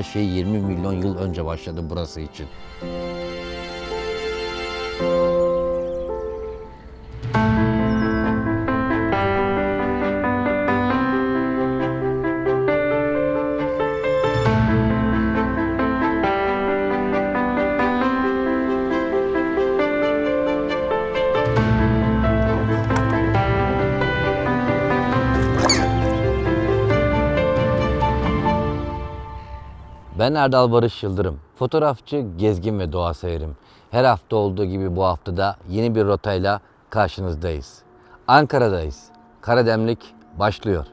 Her şey 20 milyon yıl önce başladı burası için. Ben Erdal Barış Yıldırım. Fotoğrafçı, gezgin ve doğa severim. Her hafta olduğu gibi bu haftada yeni bir rotayla karşınızdayız. Ankara'dayız. Karademlik başlıyor.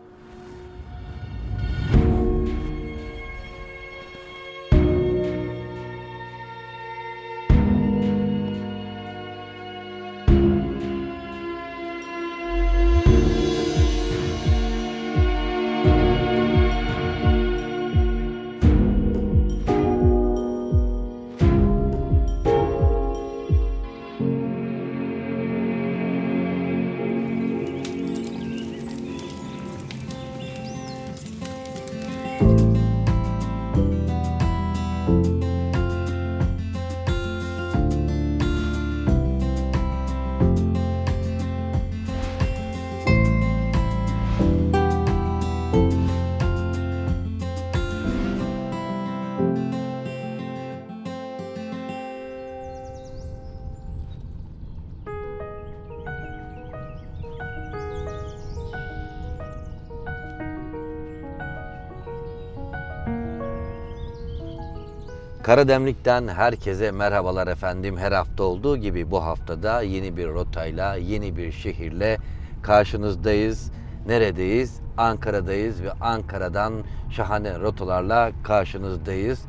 Karademlik'ten herkese merhabalar efendim. Her hafta olduğu gibi bu haftada yeni bir rotayla, yeni bir şehirle karşınızdayız. Neredeyiz? Ankara'dayız ve Ankara'dan şahane rotalarla karşınızdayız.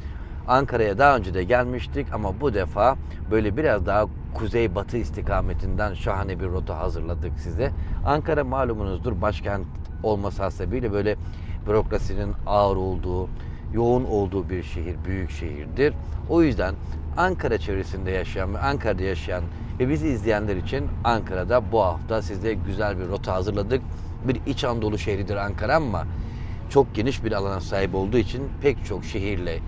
Ankara'ya daha önce de gelmiştik ama bu defa böyle biraz daha kuzey-batı istikametinden şahane bir rota hazırladık size. Ankara malumunuzdur başkent olması hasebiyle böyle bürokrasinin ağır olduğu, yoğun olduğu bir şehir, büyük şehirdir. O yüzden Ankara çevresinde yaşayan ve Ankara'da yaşayan ve bizi izleyenler için Ankara'da bu hafta size güzel bir rota hazırladık. Bir İç Anadolu şehridir Ankara ama çok geniş bir alana sahip olduğu için pek çok şehirle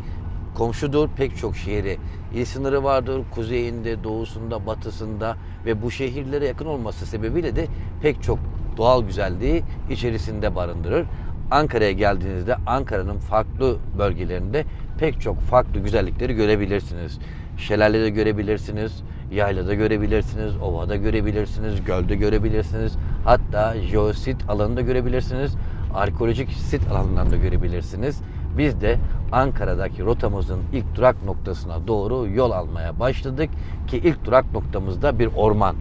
komşudur. Pek çok şehri il sınırı vardır. Kuzeyinde, doğusunda, batısında ve bu şehirlere yakın olması sebebiyle de pek çok doğal güzelliği içerisinde barındırır. Ankara'ya geldiğinizde Ankara'nın farklı bölgelerinde pek çok farklı güzellikleri görebilirsiniz. Şelalede görebilirsiniz, yaylada görebilirsiniz, ovada görebilirsiniz, gölde görebilirsiniz. Hatta jeosit alanında görebilirsiniz, arkeolojik sit alanından da görebilirsiniz. Biz de Ankara'daki rotamızın ilk durak noktasına doğru yol almaya başladık ki ilk durak noktamızda bir orman.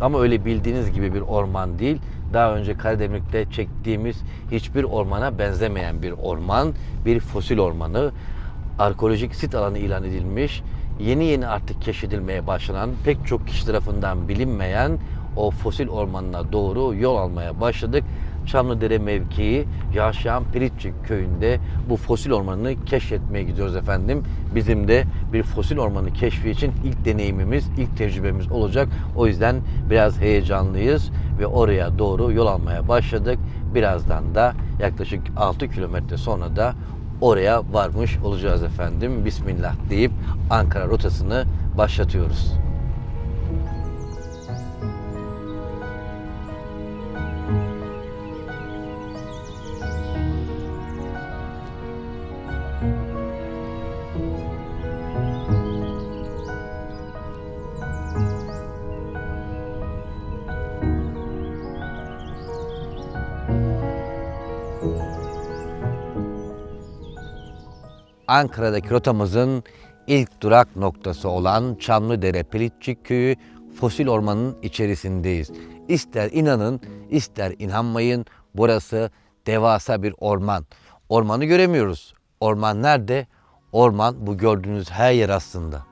Ama öyle bildiğiniz gibi bir orman değil. Daha önce Karademir'de çektiğimiz hiçbir ormana benzemeyen bir orman, bir fosil ormanı. Arkeolojik sit alanı ilan edilmiş. Yeni yeni artık keşfedilmeye başlanan, pek çok kişi tarafından bilinmeyen o fosil ormanına doğru yol almaya başladık. Çamlıdere mevkii yaşayan Piritçik köyünde bu fosil ormanını keşfetmeye gidiyoruz efendim. Bizim de bir fosil ormanı keşfi için ilk deneyimimiz, ilk tecrübemiz olacak. O yüzden biraz heyecanlıyız ve oraya doğru yol almaya başladık. Birazdan da yaklaşık 6 kilometre sonra da oraya varmış olacağız efendim. Bismillah deyip Ankara rotasını başlatıyoruz. Ankara'daki rotamızın ilk durak noktası olan Çamlıdere Pilitçik Köyü fosil ormanın içerisindeyiz. İster inanın, ister inanmayın burası devasa bir orman. Ormanı göremiyoruz. Orman nerede? Orman bu gördüğünüz her yer aslında.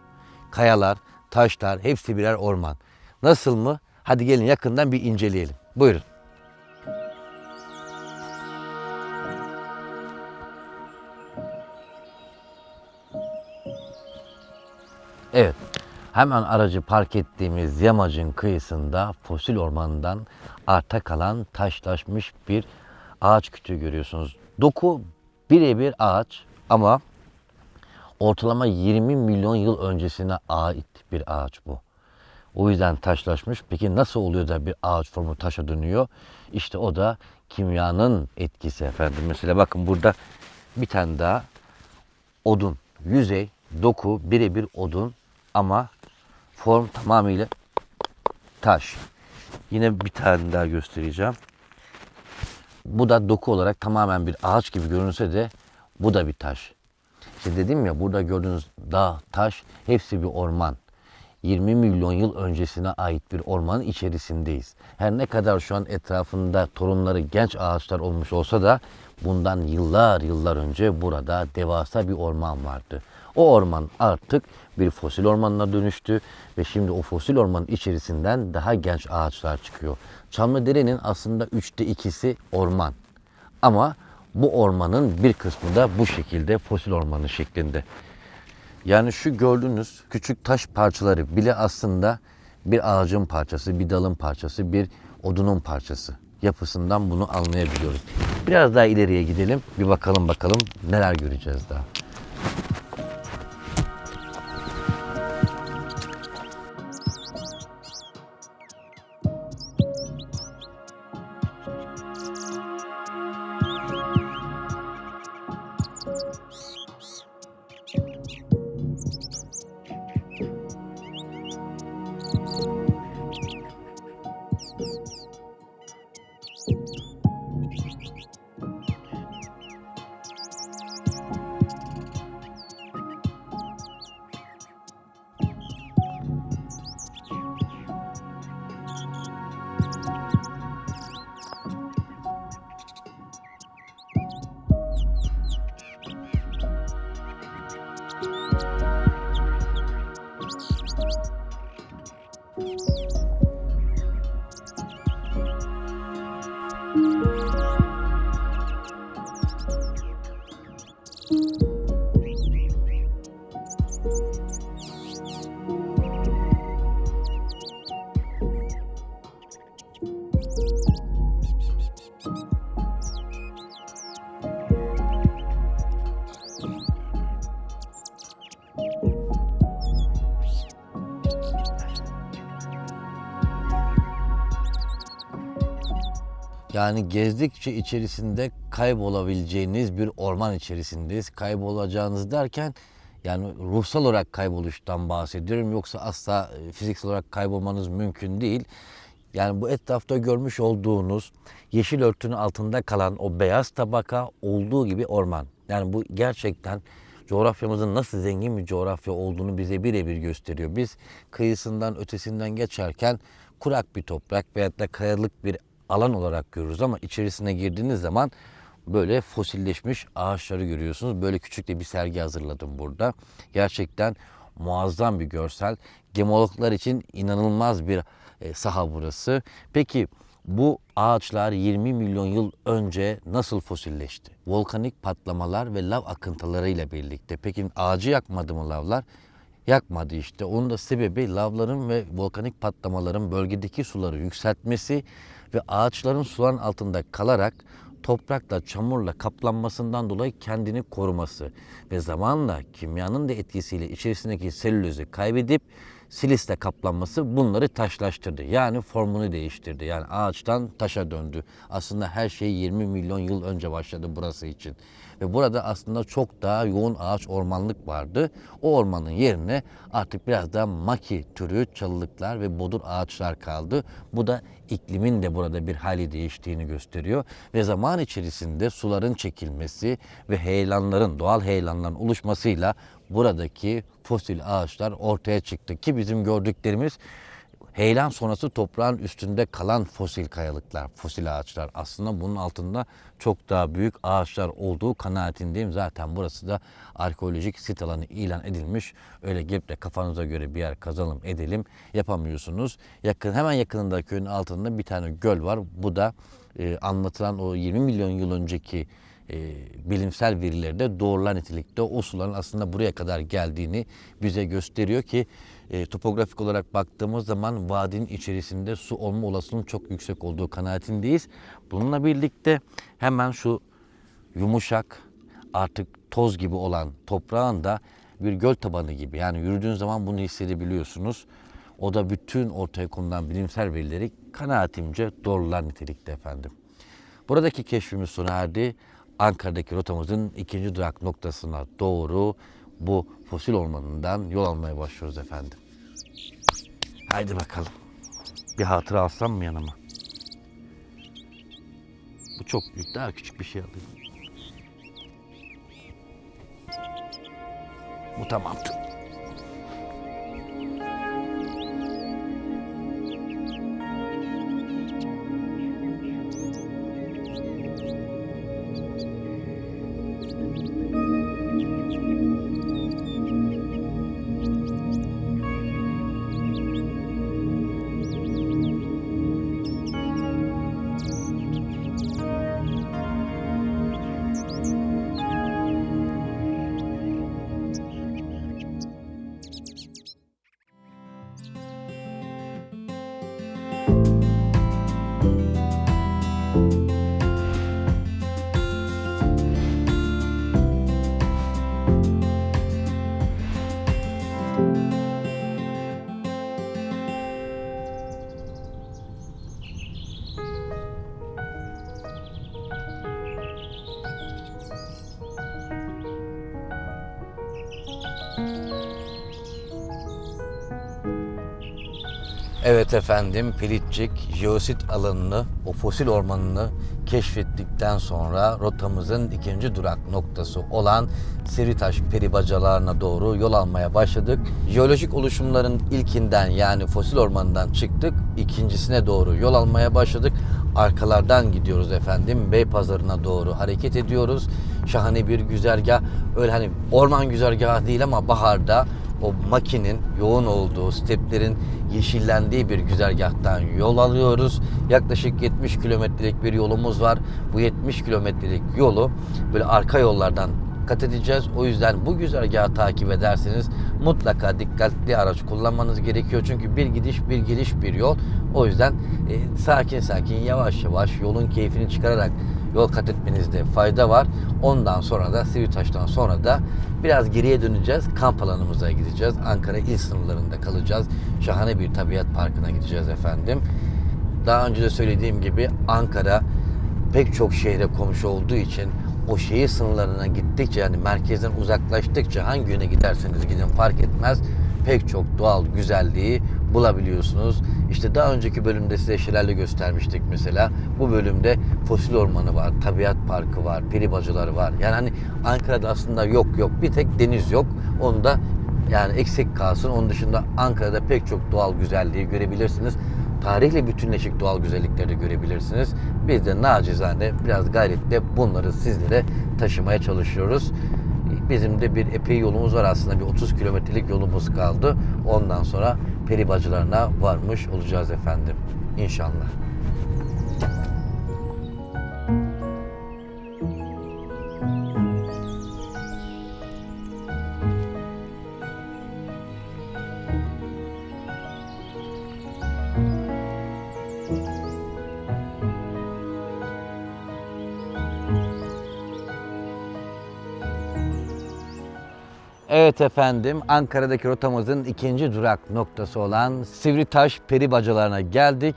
Kayalar, taşlar hepsi birer orman. Nasıl mı? Hadi gelin yakından bir inceleyelim. Buyurun. Evet. Hemen aracı park ettiğimiz yamacın kıyısında fosil ormandan arta kalan taşlaşmış bir ağaç kütüğü görüyorsunuz. Doku birebir ağaç ama Ortalama 20 milyon yıl öncesine ait bir ağaç bu. O yüzden taşlaşmış. Peki nasıl oluyor da bir ağaç formu taşa dönüyor? İşte o da kimyanın etkisi efendim. Mesela bakın burada bir tane daha odun. Yüzey, doku birebir odun ama form tamamıyla taş. Yine bir tane daha göstereceğim. Bu da doku olarak tamamen bir ağaç gibi görünse de bu da bir taş. İşte dedim ya burada gördüğünüz dağ, taş hepsi bir orman. 20 milyon yıl öncesine ait bir ormanın içerisindeyiz. Her ne kadar şu an etrafında torunları genç ağaçlar olmuş olsa da bundan yıllar yıllar önce burada devasa bir orman vardı. O orman artık bir fosil ormanına dönüştü ve şimdi o fosil ormanın içerisinden daha genç ağaçlar çıkıyor. Çamlıdere'nin aslında üçte ikisi orman. Ama bu ormanın bir kısmı da bu şekilde fosil ormanı şeklinde. Yani şu gördüğünüz küçük taş parçaları bile aslında bir ağacın parçası, bir dalın parçası, bir odunun parçası. Yapısından bunu anlayabiliyoruz. Biraz daha ileriye gidelim. Bir bakalım bakalım neler göreceğiz daha. Yani gezdikçe içerisinde kaybolabileceğiniz bir orman içerisindeyiz. Kaybolacağınız derken yani ruhsal olarak kayboluştan bahsediyorum. Yoksa asla e, fiziksel olarak kaybolmanız mümkün değil. Yani bu etrafta görmüş olduğunuz yeşil örtünün altında kalan o beyaz tabaka olduğu gibi orman. Yani bu gerçekten coğrafyamızın nasıl zengin bir coğrafya olduğunu bize birebir gösteriyor. Biz kıyısından ötesinden geçerken kurak bir toprak veyahut da kayalık bir alan olarak görürüz ama içerisine girdiğiniz zaman böyle fosilleşmiş ağaçları görüyorsunuz. Böyle küçük de bir sergi hazırladım burada. Gerçekten muazzam bir görsel. Gemologlar için inanılmaz bir e, saha burası. Peki bu ağaçlar 20 milyon yıl önce nasıl fosilleşti? Volkanik patlamalar ve lav akıntılarıyla birlikte. Peki ağacı yakmadı mı lavlar? yakmadı işte. Onun da sebebi lavların ve volkanik patlamaların bölgedeki suları yükseltmesi ve ağaçların suların altında kalarak toprakla, çamurla kaplanmasından dolayı kendini koruması ve zamanla kimyanın da etkisiyle içerisindeki selülozu kaybedip silisle kaplanması bunları taşlaştırdı. Yani formunu değiştirdi. Yani ağaçtan taşa döndü. Aslında her şey 20 milyon yıl önce başladı burası için. Ve burada aslında çok daha yoğun ağaç ormanlık vardı. O ormanın yerine artık biraz daha maki türü çalılıklar ve bodur ağaçlar kaldı. Bu da iklimin de burada bir hali değiştiğini gösteriyor. Ve zaman içerisinde suların çekilmesi ve heyelanların, doğal heyelanların oluşmasıyla buradaki fosil ağaçlar ortaya çıktı. Ki bizim gördüklerimiz heyelan sonrası toprağın üstünde kalan fosil kayalıklar, fosil ağaçlar. Aslında bunun altında çok daha büyük ağaçlar olduğu kanaatindeyim. Zaten burası da arkeolojik sit alanı ilan edilmiş. Öyle gelip de kafanıza göre bir yer kazalım edelim yapamıyorsunuz. Yakın hemen yakınında köyün altında bir tane göl var. Bu da e, anlatılan o 20 milyon yıl önceki e, bilimsel verileri de doğrular nitelikte o suların aslında buraya kadar geldiğini bize gösteriyor ki e, topografik olarak baktığımız zaman vadinin içerisinde su olma olasılığının çok yüksek olduğu kanaatindeyiz. Bununla birlikte hemen şu yumuşak artık toz gibi olan toprağın da bir göl tabanı gibi. Yani yürüdüğün zaman bunu hissedebiliyorsunuz. O da bütün ortaya konulan bilimsel verileri kanaatimce doğrular nitelikte efendim. Buradaki keşfimiz sona erdi. Ankara'daki rotamızın ikinci durak noktasına doğru bu fosil ormanından yol almaya başlıyoruz efendim. Haydi bakalım. Bir hatıra alsam mı yanıma? Bu çok büyük. Daha küçük bir şey alayım. Bu tamamdır. Evet efendim, Pilitçik jeosit alanını, o fosil ormanını keşfettikten sonra rotamızın ikinci durak noktası olan Siritaş peribacalarına doğru yol almaya başladık. Jeolojik oluşumların ilkinden yani fosil ormanından çıktık. ikincisine doğru yol almaya başladık. Arkalardan gidiyoruz efendim. Beypazarı'na doğru hareket ediyoruz. Şahane bir güzergah. Öyle hani orman güzergahı değil ama baharda o makinin yoğun olduğu, steplerin yeşillendiği bir güzergahtan yol alıyoruz. Yaklaşık 70 kilometrelik bir yolumuz var. Bu 70 kilometrelik yolu böyle arka yollardan kat edeceğiz. O yüzden bu güzergahı takip ederseniz mutlaka dikkatli araç kullanmanız gerekiyor. Çünkü bir gidiş bir geliş bir yol. O yüzden e, sakin sakin yavaş yavaş yolun keyfini çıkararak yol kat etmenizde fayda var. Ondan sonra da Sivitaş'tan sonra da biraz geriye döneceğiz. Kamp alanımıza gideceğiz. Ankara il sınırlarında kalacağız. Şahane bir tabiat parkına gideceğiz efendim. Daha önce de söylediğim gibi Ankara pek çok şehre komşu olduğu için o şehir sınırlarına gittikçe yani merkezden uzaklaştıkça hangi yöne giderseniz gidin fark etmez pek çok doğal güzelliği bulabiliyorsunuz. İşte daha önceki bölümde size şelale göstermiştik mesela. Bu bölümde fosil ormanı var, tabiat parkı var, peribacıları var. Yani hani Ankara'da aslında yok yok bir tek deniz yok. Onu da yani eksik kalsın. Onun dışında Ankara'da pek çok doğal güzelliği görebilirsiniz. Tarihle bütünleşik doğal güzellikleri de görebilirsiniz. Biz de nacizane biraz gayretle bunları sizlere taşımaya çalışıyoruz. Bizim de bir epey yolumuz var aslında. Bir 30 kilometrelik yolumuz kaldı. Ondan sonra peri bacılarına varmış olacağız efendim. İnşallah. Evet efendim Ankara'daki rotamızın ikinci durak noktası olan Sivritaş peri bacalarına geldik.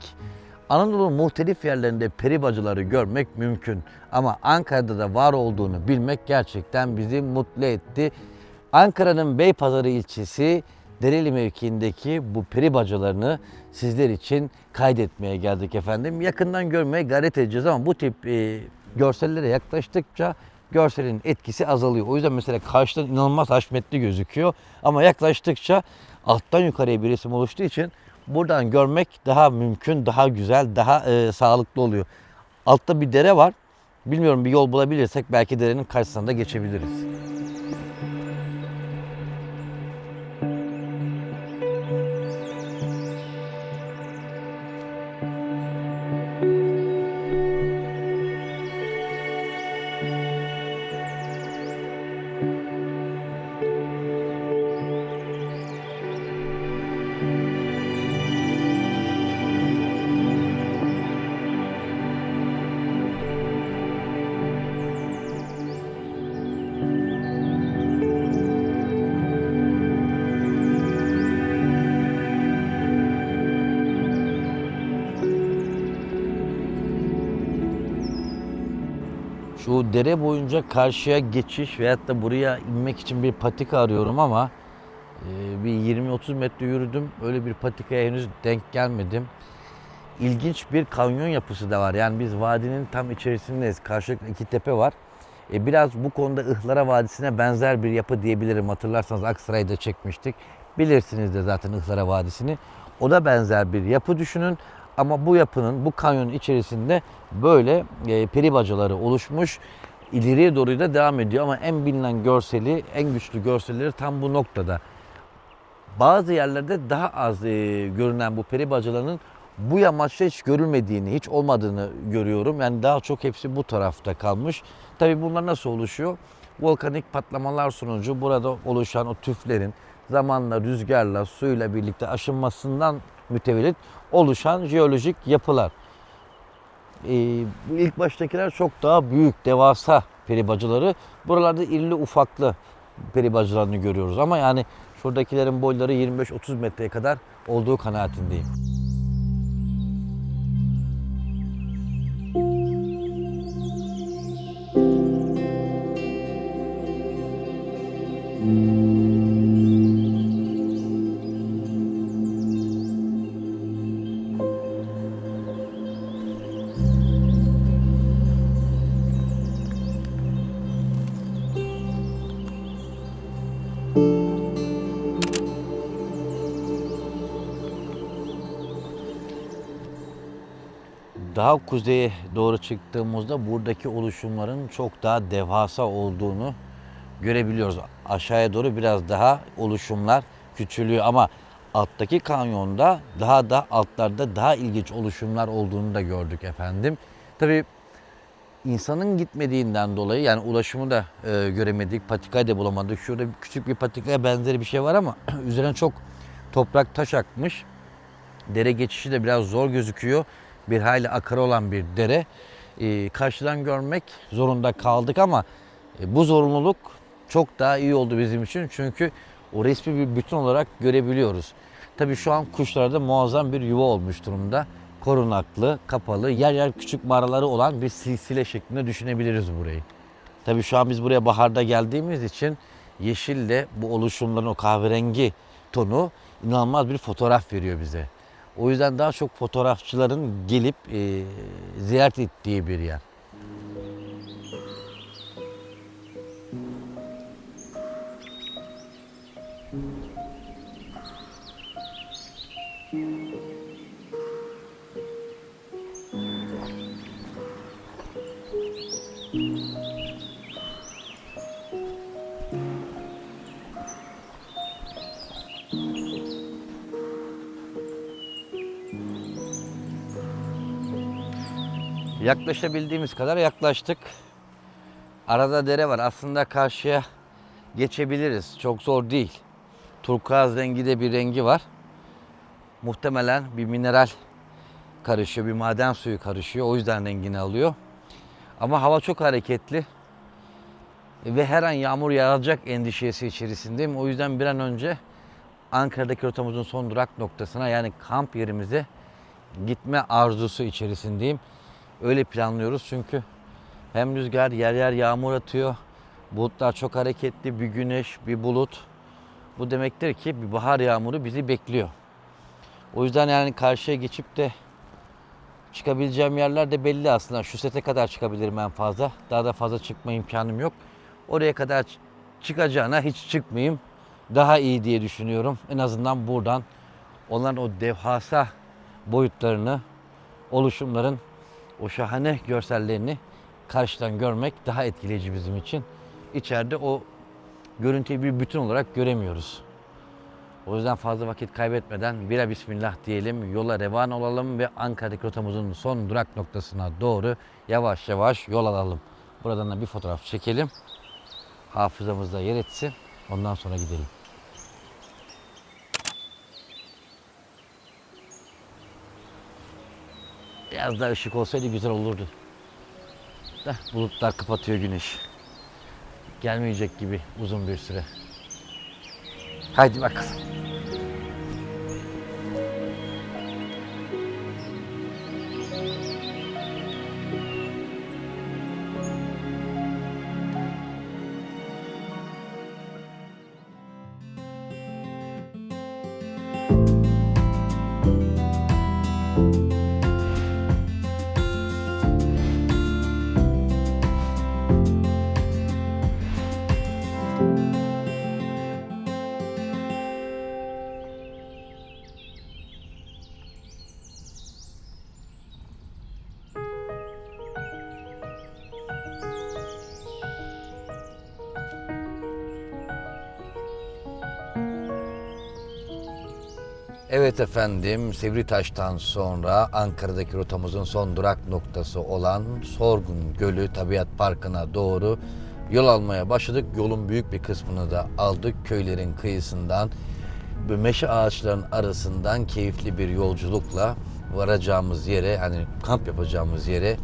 Anadolu'nun muhtelif yerlerinde peri bacıları görmek mümkün. Ama Ankara'da da var olduğunu bilmek gerçekten bizi mutlu etti. Ankara'nın Beypazarı ilçesi Dereli mevkiindeki bu peri bacalarını sizler için kaydetmeye geldik efendim. Yakından görmeye gayret edeceğiz ama bu tip e, görsellere yaklaştıkça görselin etkisi azalıyor. O yüzden mesela karşıdan inanılmaz haşmetli gözüküyor ama yaklaştıkça alttan yukarıya bir resim oluştuğu için buradan görmek daha mümkün, daha güzel, daha e, sağlıklı oluyor. Altta bir dere var. Bilmiyorum bir yol bulabilirsek belki derenin karşısına da geçebiliriz. Şu dere boyunca karşıya geçiş veyahut da buraya inmek için bir patika arıyorum ama e, bir 20-30 metre yürüdüm. Öyle bir patikaya henüz denk gelmedim. İlginç bir kanyon yapısı da var. Yani biz vadinin tam içerisindeyiz. Karşılıklı iki tepe var. E, biraz bu konuda Ihlara Vadisi'ne benzer bir yapı diyebilirim. Hatırlarsanız Aksaray'da çekmiştik. Bilirsiniz de zaten Ihlara Vadisi'ni. O da benzer bir yapı düşünün. Ama bu yapının, bu kanyonun içerisinde böyle e, peri bacaları oluşmuş. İleriye doğru da devam ediyor ama en bilinen görseli, en güçlü görselleri tam bu noktada. Bazı yerlerde daha az e, görünen bu peri bacalarının bu yamaçta hiç görülmediğini, hiç olmadığını görüyorum. Yani daha çok hepsi bu tarafta kalmış. Tabii bunlar nasıl oluşuyor? Volkanik patlamalar sonucu burada oluşan o tüflerin zamanla rüzgarla, suyla birlikte aşınmasından mütevellit oluşan jeolojik yapılar. Ee, ilk baştakiler çok daha büyük, devasa peri bacaları. Buralarda irili ufaklı peri bacalarını görüyoruz ama yani şuradakilerin boyları 25-30 metreye kadar olduğu kanaatindeyim. Daha kuzeye doğru çıktığımızda buradaki oluşumların çok daha devasa olduğunu görebiliyoruz. Aşağıya doğru biraz daha oluşumlar küçülüyor ama alttaki kanyonda daha da altlarda daha ilginç oluşumlar olduğunu da gördük efendim. Tabii insanın gitmediğinden dolayı yani ulaşımı da e, göremedik, patikayı da bulamadık. Şurada küçük bir patikaya benzeri bir şey var ama üzerine çok toprak taş akmış. Dere geçişi de biraz zor gözüküyor. Bir hayli akarı olan bir dere. Ee, karşıdan görmek zorunda kaldık ama e, bu zorunluluk çok daha iyi oldu bizim için. Çünkü o resmi bir bütün olarak görebiliyoruz. Tabii şu an kuşlarda muazzam bir yuva olmuş durumda. Korunaklı, kapalı, yer yer küçük mağaraları olan bir silsile şeklinde düşünebiliriz burayı. Tabii şu an biz buraya baharda geldiğimiz için yeşille bu oluşumların o kahverengi tonu inanılmaz bir fotoğraf veriyor bize. O yüzden daha çok fotoğrafçıların gelip e, ziyaret ettiği bir yer. Yaklaşabildiğimiz kadar yaklaştık. Arada dere var. Aslında karşıya geçebiliriz. Çok zor değil. Turkuaz rengi de bir rengi var. Muhtemelen bir mineral karışıyor, bir maden suyu karışıyor. O yüzden rengini alıyor. Ama hava çok hareketli. Ve her an yağmur yağacak endişesi içerisindeyim. O yüzden bir an önce Ankara'daki rotamızın son durak noktasına yani kamp yerimize gitme arzusu içerisindeyim. Öyle planlıyoruz çünkü hem rüzgar yer yer yağmur atıyor. Bulutlar çok hareketli. Bir güneş, bir bulut. Bu demektir ki bir bahar yağmuru bizi bekliyor. O yüzden yani karşıya geçip de çıkabileceğim yerler de belli aslında. Şu sete kadar çıkabilirim en fazla. Daha da fazla çıkma imkanım yok. Oraya kadar çıkacağına hiç çıkmayayım. Daha iyi diye düşünüyorum. En azından buradan onların o devasa boyutlarını, oluşumların o şahane görsellerini karşıdan görmek daha etkileyici bizim için. İçeride o görüntüyü bir bütün olarak göremiyoruz. O yüzden fazla vakit kaybetmeden bira bismillah diyelim, yola revan olalım ve Ankara'daki rotamızın son durak noktasına doğru yavaş yavaş yol alalım. Buradan da bir fotoğraf çekelim. Hafızamızda yer etsin. Ondan sonra gidelim. Biraz daha ışık olsaydı güzel olurdu. Da bulutlar kapatıyor güneş. Gelmeyecek gibi uzun bir süre. Haydi bakalım. Evet efendim, Sivritaş'tan sonra Ankara'daki rotamızın son durak noktası olan Sorgun Gölü Tabiat Parkı'na doğru yol almaya başladık. Yolun büyük bir kısmını da aldık. Köylerin kıyısından, meşe ağaçların arasından keyifli bir yolculukla varacağımız yere, hani kamp yapacağımız yere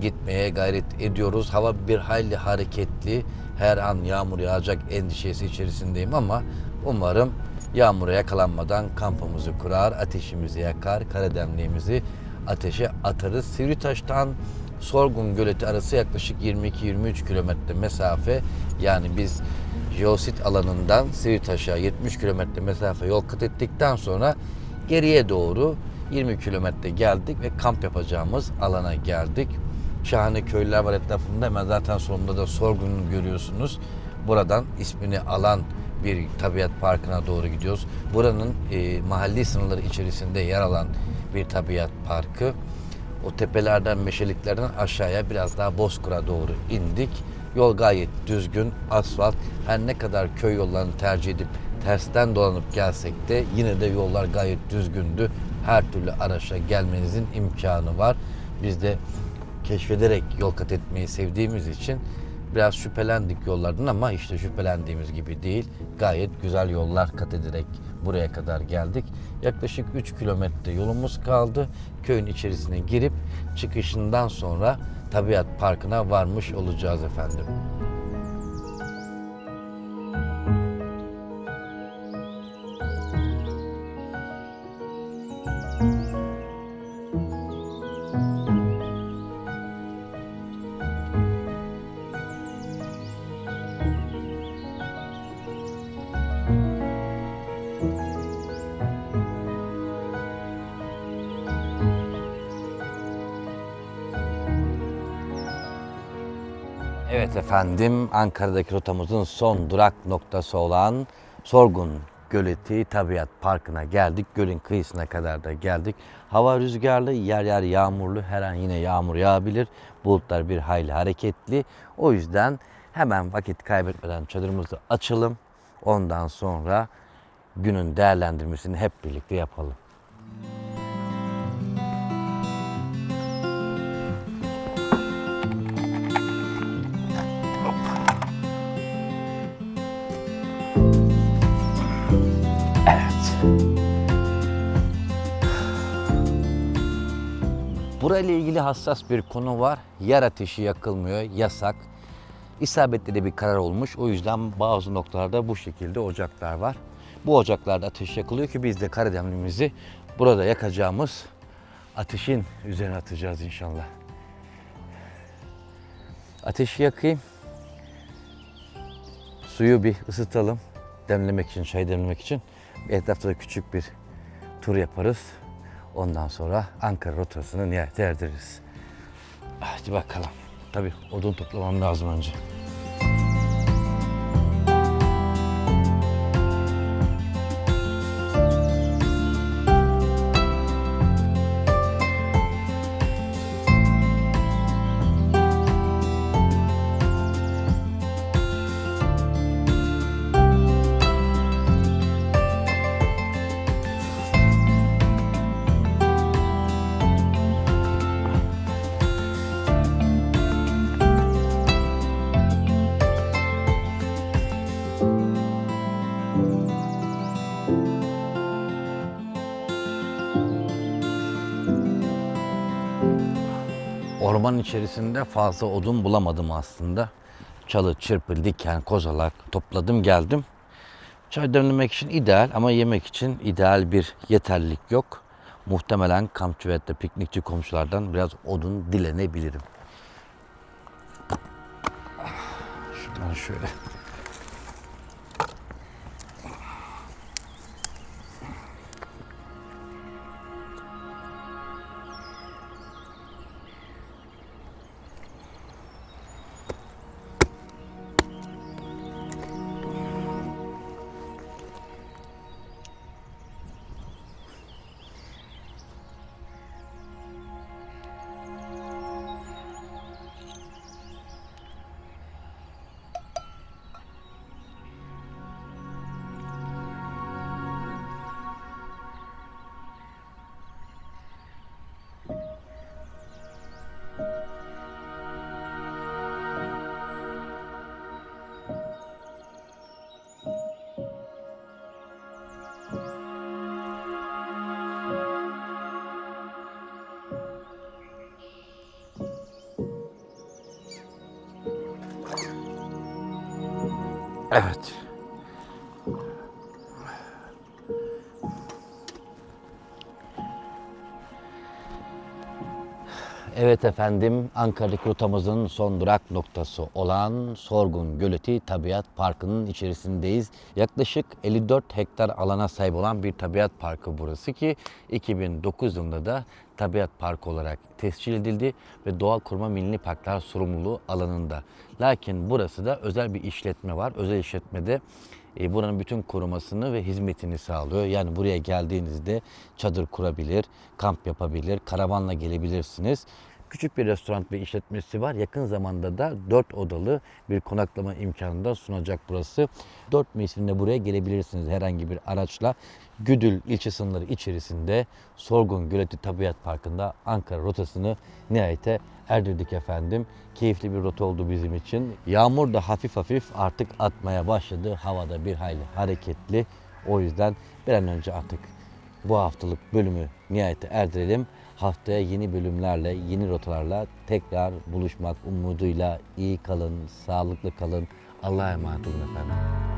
gitmeye gayret ediyoruz. Hava bir hayli hareketli. Her an yağmur yağacak endişesi içerisindeyim ama umarım yağmura yakalanmadan kampımızı kurar, ateşimizi yakar, karademliğimizi ateşe atarız. Sivritaş'tan Sorgun Göleti arası yaklaşık 22-23 kilometre mesafe. Yani biz jeosit alanından Sivritaş'a 70 kilometre mesafe yol kat ettikten sonra geriye doğru 20 kilometre geldik ve kamp yapacağımız alana geldik. Şahane köyler var etrafında. Hemen zaten sonunda da Sorgun'u görüyorsunuz. Buradan ismini alan bir tabiat parkına doğru gidiyoruz. Buranın e, mahalli sınırları içerisinde yer alan bir tabiat parkı. O tepelerden, meşeliklerden aşağıya biraz daha Bozkır'a doğru indik. Yol gayet düzgün, asfalt. Her ne kadar köy yollarını tercih edip tersten dolanıp gelsek de yine de yollar gayet düzgündü. Her türlü araçla gelmenizin imkanı var. Biz de keşfederek yol kat etmeyi sevdiğimiz için biraz şüphelendik yollardan ama işte şüphelendiğimiz gibi değil. Gayet güzel yollar kat ederek buraya kadar geldik. Yaklaşık 3 kilometre yolumuz kaldı. Köyün içerisine girip çıkışından sonra Tabiat Parkı'na varmış olacağız efendim. Evet efendim Ankara'daki rotamızın son durak noktası olan Sorgun Göleti Tabiat Parkı'na geldik. Gölün kıyısına kadar da geldik. Hava rüzgarlı, yer yer yağmurlu. Her an yine yağmur yağabilir. Bulutlar bir hayli hareketli. O yüzden hemen vakit kaybetmeden çadırımızı açalım. Ondan sonra günün değerlendirmesini hep birlikte yapalım. Evet. Burayla ilgili hassas bir konu var. Yer ateşi yakılmıyor, yasak. İsabetli de bir karar olmuş. O yüzden bazı noktalarda bu şekilde ocaklar var. Bu ocaklarda ateş yakılıyor ki biz de karademlimizi burada yakacağımız ateşin üzerine atacağız inşallah. Ateşi yakayım. Suyu bir ısıtalım. Demlemek için, çay demlemek için. Etrafta da küçük bir tur yaparız. Ondan sonra Ankara rotasını nihayete erdiririz. Hadi bakalım. Tabii odun toplamam lazım önce. Orman içerisinde fazla odun bulamadım aslında. Çalı, çırpı, diken, kozalak topladım geldim. Çay demlemek için ideal ama yemek için ideal bir yeterlilik yok. Muhtemelen kampçı ve de piknikçi komşulardan biraz odun dilenebilirim. Şuradan şöyle. Evet. Evet efendim, Ankara'daki rotamızın son durak noktası olan Sorgun Göleti Tabiat Parkı'nın içerisindeyiz. Yaklaşık 54 hektar alana sahip olan bir tabiat parkı burası ki 2009 yılında da tabiat parkı olarak tescil edildi ve Doğa Koruma Milli Parklar sorumluluğu alanında. Lakin burası da özel bir işletme var. Özel işletmede e, buranın bütün korumasını ve hizmetini sağlıyor. Yani buraya geldiğinizde çadır kurabilir, kamp yapabilir, karavanla gelebilirsiniz. Küçük bir restoran ve işletmesi var. Yakın zamanda da 4 odalı bir konaklama imkanı da sunacak burası. 4 mevsimde buraya gelebilirsiniz herhangi bir araçla. Güdül ilçe sınırları içerisinde Sorgun Göleti Tabiat Parkı'nda Ankara rotasını nihayete erdirdik efendim. Keyifli bir rota oldu bizim için. Yağmur da hafif hafif artık atmaya başladı. Havada bir hayli hareketli. O yüzden bir an önce artık bu haftalık bölümü nihayete erdirelim. Haftaya yeni bölümlerle, yeni rotalarla tekrar buluşmak umuduyla iyi kalın, sağlıklı kalın. Allah'a emanet olun efendim.